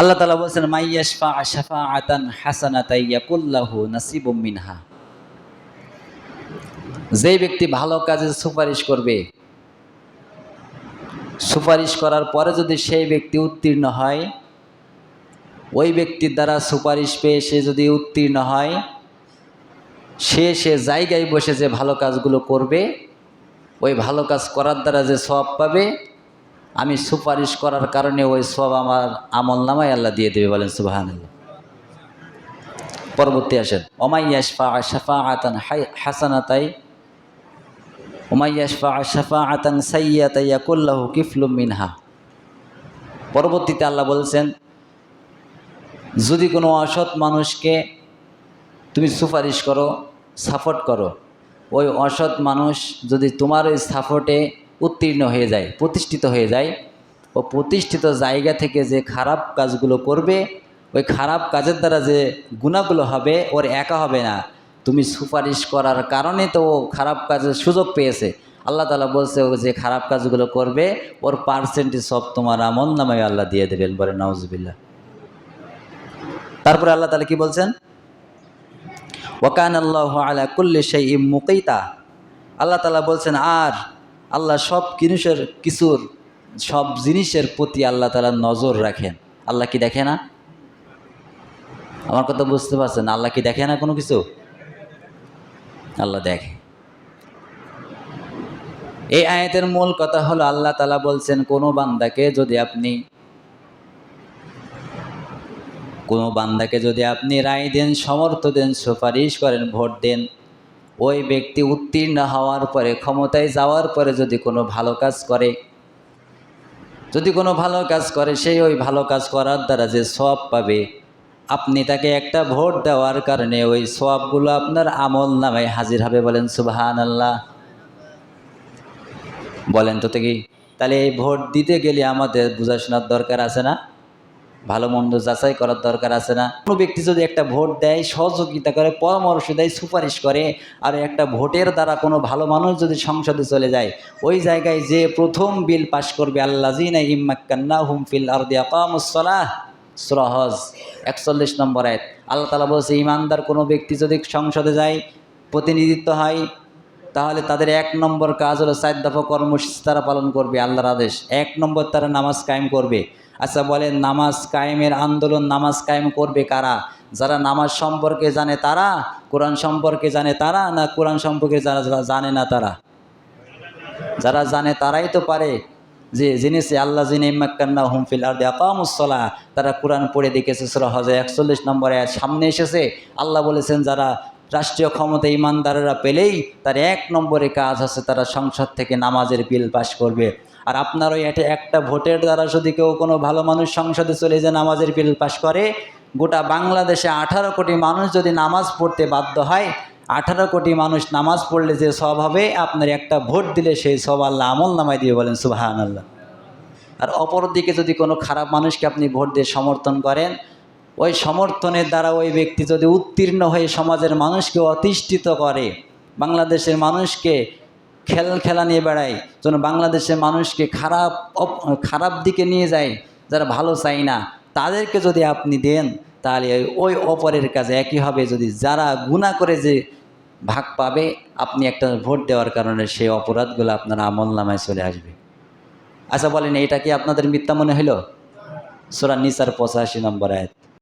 আল্লাহ তালা বলছেন মাইয়াশফা শাফা আতান হাসানাতাইয়াকুল্লাহু নাসিবুম মিনহা। যে ব্যক্তি ভালো কাজে সুপারিশ করবে, সুপারিশ করার পরে যদি সেই ব্যক্তি উত্তীর্ণ হয়, ওই ব্যক্তির দ্বারা সুপারিশ পেয়ে সে যদি উত্তীর্ণ হয়, সে সে জায়গায় বসে যে ভালো কাজগুলো করবে, ওই ভালো কাজ করার দ্বারা যে সব পাবে আমি সুপারিশ করার কারণে ওই সব আমার আমল নামায় আল্লাহ দিয়ে দেবে বলেন সুবাহান পরবর্তী আসেন। ওমাইয়াশফা মিনহা। পরবর্তীতে আল্লাহ বলছেন, যদি কোনো অসৎ মানুষকে তুমি সুপারিশ করো, সাপোর্ট করো, ওই অসৎ মানুষ যদি তোমার ওই সাপোর্টে উত্তীর্ণ হয়ে যায়, প্রতিষ্ঠিত হয়ে যায়। ও প্রতিষ্ঠিত জায়গা থেকে যে খারাপ কাজগুলো করবে, ওই খারাপ কাজের দ্বারা যে গুণাগুলো হবে, ওর একা হবে না। তুমি সুপারিশ করার কারণে তো ও খারাপ কাজের সুযোগ পেয়েছে। আল্লাহ তালা বলছে, ও যে খারাপ কাজগুলো করবে, ওর পার্সেন্টেজ সব তোমার আমল নামায় আল্লাহ দিয়ে দেবেন বলে নওয়াজবিল্লা তারপরে আল্লাহ তালা কি বলছেন? ওয়াকান আল্লাহ আলা কুল্লি সেই মুকিতা। আল্লাহ তালা বলছেন, আর আল্লাহ সব জিনিসের কিছুর, সব জিনিসের প্রতি আল্লাহ তালা নজর রাখেন। আল্লাহ কি দেখে না? আমার কথা বুঝতে পারছেন? আল্লাহ কি দেখে না কোনো কিছু? আল্লাহ দেখে। এই আয়াতের মূল কথা হলো, আল্লাহ তালা বলছেন, কোনো বান্দাকে যদি আপনি, কোনো বান্দাকে যদি আপনি রায় দেন, সমর্থ দেন, সুপারিশ করেন, ভোট দেন ওই ব্যক্তি উত্তীর্ণ হওয়ার পরে, ক্ষমতায় যাওয়ার পরে যদি কোনো ভালো কাজ করে, যদি কোনো ভালো কাজ করে, সেই ওই ভালো কাজ করার দ্বারা যে সব পাবে, আপনি তাকে একটা ভোট দেওয়ার কারণে ওই সবগুলো আপনার আমল নামায় হাজির হবে বলেন সুবাহান আল্লাহ বলেন তো কি তাহলে এই ভোট দিতে গেলে আমাদের বোঝাশোনার দরকার আছে না? ভালো মন্দ যাচাই করার দরকার আছে না। কোনো ব্যক্তি যদি একটা ভোট দেয়, সহযোগিতা করে, পরামর্শ দেয়, সুপারিশ করে, আর একটা ভোটের দ্বারা কোনো ভালো মানুষ যদি সংসদে চলে যায়, ওই জায়গায় যে প্রথম বিল পাশ করবে আল্লাহ জিনা ইম্মাক্কান্না হুমফিল আর দিয়া কামুসলাহ সরহজ একচল্লিশ নম্বর আয় আল্লাহ তালা বলছে, ইমানদার কোনো ব্যক্তি যদি সংসদে যায়, প্রতিনিধিত্ব হয় তাহলে তাদের এক নম্বর কাজ হলো সাত দফা কর্মসূচি তারা পালন করবে, আল্লাহর আদেশ। এক নম্বর তারা নামাজ কায়েম করবে। আচ্ছা বলেন, নামাজ কায়েমের আন্দোলন নামাজ কায়েম করবে কারা? যারা নামাজ সম্পর্কে জানে তারা, কোরআন সম্পর্কে জানে তারা, না কোরআন সম্পর্কে যারা যারা জানে না তারা? যারা জানে তারাই তো পারে। যে জিনিস আল্লাহ জিনে ইম্মাক্কান্না হুমফিল আর আকামুসলা তারা কোরআন পড়ে দেখেছে সুরা হজে একচল্লিশ নম্বরে সামনে এসেছে। আল্লাহ বলেছেন, যারা রাষ্ট্রীয় ক্ষমতা ইমানদারেরা পেলেই তার এক নম্বরে কাজ আছে, তারা সংসদ থেকে নামাজের বিল পাশ করবে। আর আপনার ওই এটা একটা ভোটের দ্বারা যদি কেউ কোনো ভালো মানুষ সংসদে চলে যায়, নামাজের বিল পাশ করে, গোটা বাংলাদেশে আঠারো কোটি মানুষ যদি নামাজ পড়তে বাধ্য হয়, আঠারো কোটি মানুষ নামাজ পড়লে যে সব হবে, আপনার একটা ভোট দিলে সেই সব আল্লাহ আমল নামাই দিয়ে বলেন সুবাহান আল্লাহ আর অপরদিকে যদি কোনো খারাপ মানুষকে আপনি ভোট দিয়ে সমর্থন করেন ওই সমর্থনের দ্বারা ওই ব্যক্তি যদি উত্তীর্ণ হয়ে সমাজের মানুষকে অতিষ্ঠিত করে, বাংলাদেশের মানুষকে খেল খেলা নিয়ে বেড়ায়, যেন বাংলাদেশের মানুষকে খারাপ খারাপ দিকে নিয়ে যায়, যারা ভালো চাই না, তাদেরকে যদি আপনি দেন, তাহলে ওই অপরের কাজে একই হবে। যদি যারা গুণা করে যে ভাগ পাবে, আপনি একটা ভোট দেওয়ার কারণে সেই অপরাধগুলো আপনার আমল নামায় চলে আসবে। আচ্ছা বলেন, এটা কি আপনাদের মিথ্যা মনে হলো সোরা নিসার পঁচাশি নম্বর আয়াত।